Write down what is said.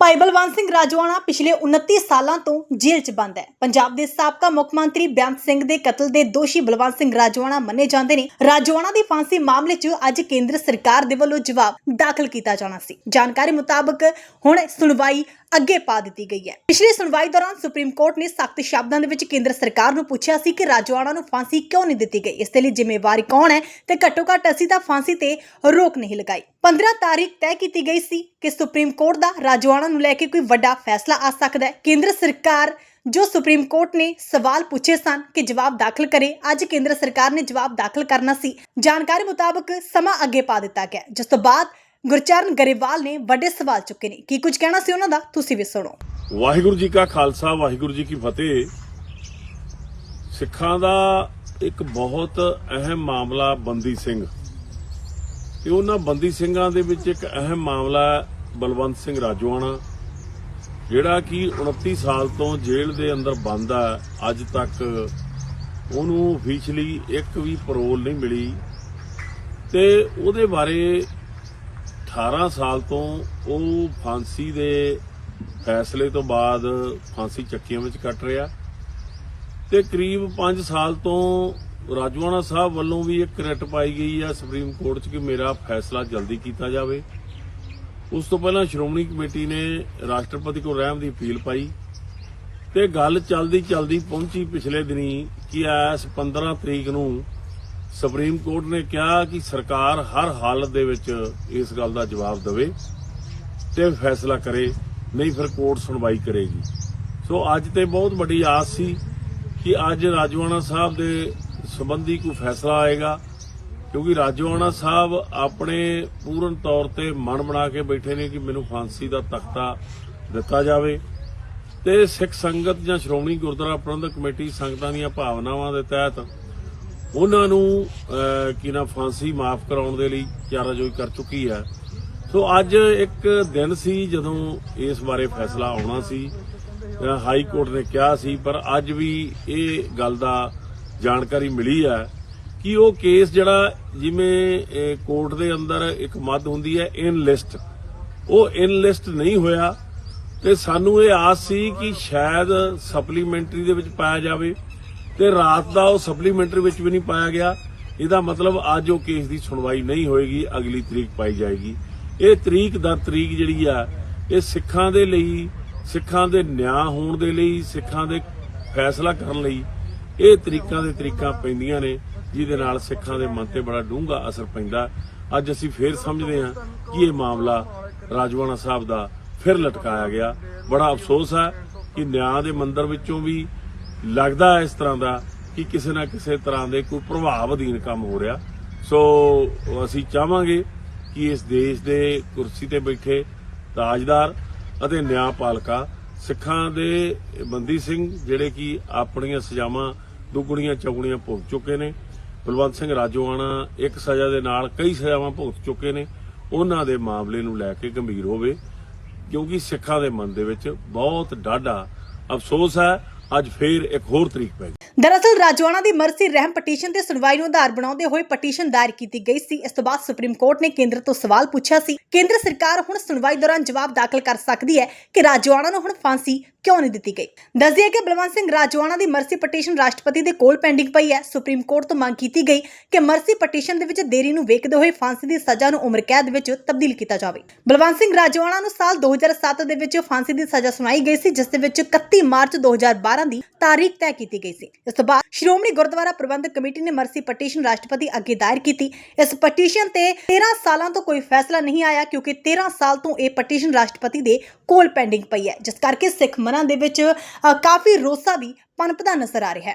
ਭਾਈ ਬਲਵੰਤ ਸਿੰਘ ਰਾਜਵਾਨਾ ਪਿਛਲੇ 29 ਸਾਲਾਂ ਤੋਂ ਜੇਲ੍ਹ 'ਚ ਬੰਦ ਹੈ। ਪੰਜਾਬ ਦੇ ਸਾਬਕਾ ਮੁੱਖ ਮੰਤਰੀ ਬੇਅੰਤ ਸਿੰਘ ਦੇ ਕਤਲ ਦੇ ਦੋਸ਼ੀ ਬਲਵੰਤ ਸਿੰਘ ਰਾਜਵਾਨਾ ਮੰਨੇ ਜਾਂਦੇ ਨੇ। ਰਾਜਵਾਨਾ ਦੀ ਫਾਂਸੀ ਮਾਮਲੇ 'ਚ ਅੱਜ ਕੇਂਦਰ ਸਰਕਾਰ ਦੇ ਵੱਲੋਂ ਜਵਾਬ ਦਾਖਲ ਕੀਤਾ ਜਾਣਾ ਸੀ। ਜਾਣਕਾਰੀ ਮੁਤਾਬਕ ਹੁਣ ਸੁਣਵਾਈ ਅੱਗੇ ਪਾ ਦਿੱਤੀ ਗਈ ਹੈ। ਪਿਛਲੀ ਸੁਣਵਾਈ ਦੌਰਾਨ ਸੁਪਰੀਮ ਕੋਰਟ ਨੇ ਸਖਤ ਸ਼ਬਦਾਂ ਦੇ ਵਿੱਚ ਕੇਂਦਰ ਸਰਕਾਰ ਨੂੰ ਪੁੱਛਿਆ ਸੀ ਕਿ ਰਾਜਵਾਨਾ ਨੂੰ ਫਾਂਸੀ ਕਿਉਂ ਨਹੀਂ ਦਿੱਤੀ ਗਈ? ਇਸ ਦੇ ਲਈ ਜ਼ਿੰਮੇਵਾਰੀ ਕੌਣ ਹੈ ਤੇ ਘੱਟੋ ਘੱਟ ਅਸੀਂ ਤਾਂ ਫਾਂਸੀ ਤੇ ਰੋਕ ਨਹੀਂ ਲਗਾਈ। 15 ਤਾਰੀਖ ਤੈਅ ਕੀਤੀ ਗਈ ਸੀ ਕਿ ਸੁਪਰੀਮ ਕੋਰਟ ਦਾ ਰਾਜਵਾਨਾ ਨੂੰ ਲੈ ਕੇ ਕੋਈ ਵੱਡਾ ਫੈਸਲਾ ਆ ਸਕਦਾ ਹੈ। ਕੇਂਦਰ ਸਰਕਾਰ ਜੋ ਸੁਪਰੀਮ ਕੋਰਟ ਨੇ ਸਵਾਲ ਪੁੱਛੇ ਸਨ ਕਿ ਜਵਾਬ ਦਾਖਲ ਕਰੇ, ਅੱਜ ਕੇਂਦਰ ਸਰਕਾਰ ਨੇ ਜਵਾਬ ਦਾਖਲ ਕਰਨਾ ਸੀ। ਜਾਣਕਾਰੀ ਮੁਤਾਬਕ ਸਮਾਂ ਅੱਗੇ ਪਾ ਦਿੱਤਾ ਗਿਆ। ਜਿਸ ਤੋਂ ਬਾਅਦ ਗੁਰਚਰਨ ਗਰੇਵਾਲ ਨੇ ਵੱਡੇ ਸਵਾਲ ਚੁੱਕੇ ਨੇ। ਕੀ ਕੁਝ ਕਹਿਣਾ ਸੀ ਉਹਨਾਂ ਦਾ? ਤੁਸੀਂ ਵੀ ਸੁਣੋ। ਵਾਹਿਗੁਰੂ ਜੀ ਕਾ ਖਾਲਸਾ, ਵਾਹਿਗੁਰੂ ਜੀ ਕੀ ਫਤਿਹ। ਸਿੱਖਾਂ ਦਾ ਇੱਕ ਬਹੁਤ ਅਹਿਮ ਮਾਮਲਾ ਬੰਦੀ ਸਿੰਘ। ਤੇ ਉਹਨਾਂ ਬੰਦੀ ਸਿੰਘਾਂ ਦੇ ਵਿੱਚ ਇੱਕ ਅਹਿਮ ਮਾਮਲਾ ਬਲਵੰਤ ਸਿੰਘ ਰਾਜੋਆਣਾ, ਜਿਹੜਾ ਕਿ 29 ਸਾਲ ਤੋਂ ਜੇਲ੍ਹ ਦੇ ਅੰਦਰ ਬੰਦ ਹੈ। ਅੱਜ ਤੱਕ ਉਹਨੂੰ ਅਫੀਸ਼ੀਅਲੀ ਇੱਕ ਵੀ ਪਰੋਲ ਨਹੀਂ ਮਿਲੀ। ਤੇ ਉਹਦੇ ਬਾਰੇ 18 ਸਾਲ ਤੋਂ ਉਹ ਫਾਂਸੀ ਦੇ ਫੈਸਲੇ ਤੋਂ ਬਾਅਦ ਫਾਂਸੀ ਚੱਕੀਆਂ ਵਿੱਚ ਕੱਟ ਰਿਹਾ। ਤੇ ਕਰੀਬ 5 ਸਾਲ ਤੋਂ ਰਾਜਵਾਨਾ ਸਾਹਿਬ ਵੱਲੋਂ ਵੀ ਇੱਕ ਰਿਟ ਪਾਈ ਗਈ ਆ ਸੁਪਰੀਮ ਕੋਰਟ 'ਚ ਕਿ ਮੇਰਾ ਫੈਸਲਾ ਜਲਦੀ ਕੀਤਾ ਜਾਵੇ। ਉਸ ਤੋਂ ਪਹਿਲਾਂ ਸ਼੍ਰੋਮਣੀ ਕਮੇਟੀ ਨੇ ਰਾਸ਼ਟਰਪਤੀ ਕੋਲ ਰਹਿਮ ਦੀ ਅਪੀਲ ਪਾਈ ਤੇ ਗੱਲ ਚਲਦੀ ਚਲਦੀ ਪਹੁੰਚੀ ਪਿਛਲੇ ਦਿਨੀ ਕਿ ਐਸ 15 ਤਰੀਕ ਨੂੰ ਸੁਪਰੀਮ ਕੋਰਟ ਨੇ ਕਿਹਾ ਕਿ ਸਰਕਾਰ ਹਰ ਹਾਲਤ ਦੇ ਵਿੱਚ ਇਸ ਗੱਲ ਦਾ ਜਵਾਬ ਦੇਵੇ ਤੇ ਫੈਸਲਾ ਕਰੇ, ਨਹੀਂ ਫਿਰ ਕੋਰਟ ਸੁਣਵਾਈ ਕਰੇਗੀ। ਸੋ ਅੱਜ ਤੇ ਬਹੁਤ ਵੱਡੀ ਆਸ ਸੀ ਕਿ ਅੱਜ ਰਾਜਵਾਨਾ ਸਾਹਿਬ ਦੇ ਸੰਬੰਧੀ ਕੋਈ ਫੈਸਲਾ ਆਏਗਾ, ਕਿਉਂਕਿ ਰਾਜਵਾਨਾ ਸਾਹਿਬ ਆਪਣੇ ਪੂਰਨ ਤੌਰ ਤੇ ਮਨ ਬਣਾ ਕੇ ਬੈਠੇ ਨੇ ਕਿ ਮੈਨੂੰ ਫਾਂਸੀ ਦਾ ਤਖਤਾ ਦਿੱਤਾ ਜਾਵੇ ਤੇ ਸਿੱਖ ਸੰਗਤ ਜਾਂ ਸ਼੍ਰੋਮਣੀ ਗੁਰਦੁਆਰਾ ਪ੍ਰਬੰਧਕ ਕਮੇਟੀ ਸੰਗਤਾਂ ਦੀਆਂ ਭਾਵਨਾਵਾਂ ਦੇ ਤਹਿਤ ਉਹਨਾਂ ਨੂੰ ਕੀ ਨਾ ਫਾਂਸੀ ਮਾਫ ਕਰਾਉਣ ਦੇ ਲਈ ਚਾਰਾਜੋਈ ਕਰ ਚੁੱਕੀ ਹੈ। ਸੋ ਅੱਜ ਇੱਕ ਦਿਨ ਸੀ ਜਦੋਂ ਇਸ ਬਾਰੇ ਫੈਸਲਾ ਆਉਣਾ ਸੀ। ਹਾਈ ਕੋਰਟ ਨੇ ਕਿਹਾ ਸੀ, ਪਰ ਅੱਜ ਵੀ ਇਹ ਗੱਲ ਦਾ ਜਾਣਕਾਰੀ ਮਿਲੀ ਹੈ ਕਿ ਉਹ ਕੇਸ ਜਿਹੜਾ ਜਿਵੇਂ ਕੋਰਟ ਦੇ ਅੰਦਰ ਇੱਕ ਮੱਦ ਹੁੰਦੀ ਹੈ ਇਨ ਲਿਸਟ ਉਹ ਇਨ ਲਿਸਟ ਨਹੀਂ ਹੋਇਆ ਤੇ ਸਾਨੂੰ ਇਹ ਆਸ ਸੀ ਕਿ ਸ਼ਾਇਦ ਸਪਲੀਮੈਂਟਰੀ ਦੇ ਵਿੱਚ ਪਾਇਆ ਜਾਵੇ। ਤੇ ਰਾਤ ਦਾ ਉਹ ਸਪਲੀਮੈਂਟਰੀ ਵਿੱਚ ਵੀ ਨਹੀਂ ਪਾਇਆ ਗਿਆ। ਇਹਦਾ ਮਤਲਬ ਅੱਜ ਉਹ ਕੇਸ ਦੀ ਸੁਣਵਾਈ ਨਹੀਂ ਹੋਏਗੀ, ਅਗਲੀ ਤਰੀਕ ਪਾਈ ਜਾਏਗੀ। ਇਹ ਤਰੀਕ ਦਰ ਤਰੀਕ ਜਿਹੜੀ ਆ, ਇਹ ਸਿੱਖਾਂ ਦੇ ਲਈ, ਸਿੱਖਾਂ ਦੇ ਨਿਆਂ ਹੋਣ ਦੇ ਲਈ, ਸਿੱਖਾਂ ਦੇ ਫੈਸਲਾ ਕਰਨ ਲਈ ਇਹ ਤਰੀਕਾਂ ਦੇ ਤਰੀਕਾਂ ਪੈਂਦੀਆਂ ਨੇ, ਜਿਹਦੇ ਨਾਲ ਸਿੱਖਾਂ ਦੇ ਮਨ ਤੇ ਬੜਾ ਡੂੰਘਾ ਅਸਰ ਪੈਂਦਾ। ਅੱਜ ਅਸੀਂ ਫੇਰ ਸਮਝਦੇ ਹਾਂ ਕਿ ਇਹ ਮਾਮਲਾ ਰਾਜਵਾਨਾ ਸਾਹਿਬ ਦਾ ਫਿਰ ਲਟਕਾਇਆ ਗਿਆ। ਬੜਾ ਅਫਸੋਸ ਹੈ ਕਿ ਨਿਆਂ ਦੇ ਮੰਦਰ ਵਿੱਚੋਂ ਵੀ ਲੱਗਦਾ ਇਸ ਤਰ੍ਹਾਂ ਦਾ ਕਿ ਕਿਸੇ ਨਾ ਕਿਸੇ ਤਰ੍ਹਾਂ ਦੇ ਕੋਈ ਪ੍ਰਭਾਵ ਅਧੀਨ ਕੰਮ ਹੋ ਰਿਹਾ। ਸੋ ਅਸੀਂ ਚਾਹਾਂਗੇ ਕਿ ਇਸ ਦੇਸ਼ ਦੇ ਕੁਰਸੀ ਤੇ ਬੈਠੇ ਤਾਜਦਾਰ ਅਤੇ ਨਿਆਂਪਾਲਕਾ ਸਿੱਖਾਂ ਦੇ ਬੰਦੀ ਸਿੰਘ, ਜਿਹੜੇ ਕਿ ਆਪਣੀਆਂ ਸਜ਼ਾਵਾਂ ਦੁੱਗਣੀਆਂ ਚੌਗਣੀਆਂ ਭੁਗਤ ਚੁੱਕੇ ਨੇ। ਬਲਵੰਤ ਸਿੰਘ ਰਾਜੋਆਣਾ ਇੱਕ ਸਜ਼ਾ ਦੇ ਨਾਲ ਕਈ ਸਜ਼ਾਵਾਂ ਭੁਗਤ ਚੁੱਕੇ ਨੇ। ਉਹਨਾਂ ਦੇ ਮਾਮਲੇ ਨੂੰ ਲੈ ਕੇ ਗੰਭੀਰ ਹੋਵੇ, ਕਿਉਂਕਿ ਸਿੱਖਾਂ ਦੇ ਮਨ ਦੇ ਵਿੱਚ ਬਹੁਤ ਡਾਢਾ ਅਫਸੋਸ ਹੈ ਅੱਜ ਫੇਰ ਇੱਕ ਹੋਰ ਤਰੀਕ ਪੈ ਗਈ। ਦਰਅਸਲ, ਰਾਜਵਾਨਾ ਦੀ ਮਰਸੀ ਰਹਿਮ ਪਟੀਸ਼ਨ ਤੇ ਸੁਣਵਾਈ ਨੂੰ ਆਧਾਰ ਬਣਾਉਂਦੇ ਹੋਏ ਪਟੀਸ਼ਨ ਦਾਇਰ ਕੀਤੀ ਗਈ ਸੀ। ਇਸ ਤੋਂ ਬਾਅਦ ਸੁਪਰੀਮ ਕੋਰਟ ਨੇ ਕੇਂਦਰ ਤੋਂ ਸਵਾਲ ਪੁੱਛਿਆ ਸੀ। ਕੇਂਦਰ ਸਰਕਾਰ ਹੁਣ ਸੁਣਵਾਈ ਦੌਰਾਨ ਜਵਾਬ ਦਾਖਲ ਕਰ ਸਕਦੀ ਹੈ ਕਿ ਰਾਜਵਾਨਾ ਨੂੰ ਹੁਣ ਫਾਂਸੀ ਕਿਉਂ ਨਹੀਂ ਦਿੱਤੀ ਗਈ? ਦੱਸਦੀਏ ਕਿ ਬਲਵੰਤ ਸਿੰਘ ਰਾਜਵਾਨਾ ਦੀ ਮਰਸੀ ਪਟੀਸ਼ਨ ਰਾਸ਼ਟਰਪਤੀ ਦੇ ਕੋਲ ਪੈਂਡਿੰਗ ਪਈ ਹੈ। ਸੁਪਰੀਮ ਕੋਰਟ ਤੋਂ ਮੰਗ ਕੀਤੀ ਗਈ ਕਿ ਮਰਸੀ ਪਟੀਸ਼ਨ ਦੇ ਵਿੱਚ ਦੇਰੀ ਨੂੰ ਵੇਖਦੇ ਹੋਏ ਫਾਂਸੀ ਦੀ ਸਜ਼ਾ ਨੂੰ ਉਮਰ ਕੈਦ ਵਿੱਚ ਤਬਦੀਲ ਕੀਤਾ ਜਾਵੇ। ਬਲਵੰਤ ਸਿੰਘ ਰਾਜਵਾਨਾ ਨੂੰ ਸਾਲ 2007 ਦੇ ਵਿੱਚ ਫਾਂਸੀ ਦੀ ਸਜ਼ਾ ਸੁਣਾਈ ਗਈ ਸੀ, ਜਿਸ ਦੇ ਵਿੱਚ 31 ਮਾਰਚ 2012 ਦੀ ਤਾਰੀਖ ਤੈਅ ਕੀਤੀ ਗਈ ਸੀ। ਇਸ ਤੋਂ ਬਾਅਦ ਸ਼੍ਰੋਮਣੀ ਗੁਰਦੁਆਰਾ ਪ੍ਰਬੰਧਕ ਕਮੇਟੀ ਨੇ ਮਰਸੀ ਪਟੀਸ਼ਨ ਰਾਸ਼ਟਰਪਤੀ ਅੱਗੇ ਦਾਇਰ ਕੀਤੀ। ਇਸ ਪਟੀਸ਼ਨ ਤੇ 13 ਸਾਲਾਂ ਤੋਂ ਕੋਈ ਫੈਸਲਾ ਨਹੀਂ ਆਇਆ ਕਿਉਂਕਿ 13 ਸਾਲ ਤੋਂ ਇਹ ਪਟੀਸ਼ਨ ਰਾਸ਼ਟਰਪਤੀ ਦੇ ਕੋਲ ਪੈਂਡਿੰਗ ਪਈ ਹੈ, ਜਿਸ ਕਰਕੇ ਸਿੱਖ ਮਨਾਂ ਦੇ ਵਿੱਚ ਕਾਫੀ ਰੋਸਾ ਵੀ ਪਨਪਦਾ ਨਜ਼ਰ ਆ ਰਿਹਾ ਹੈ।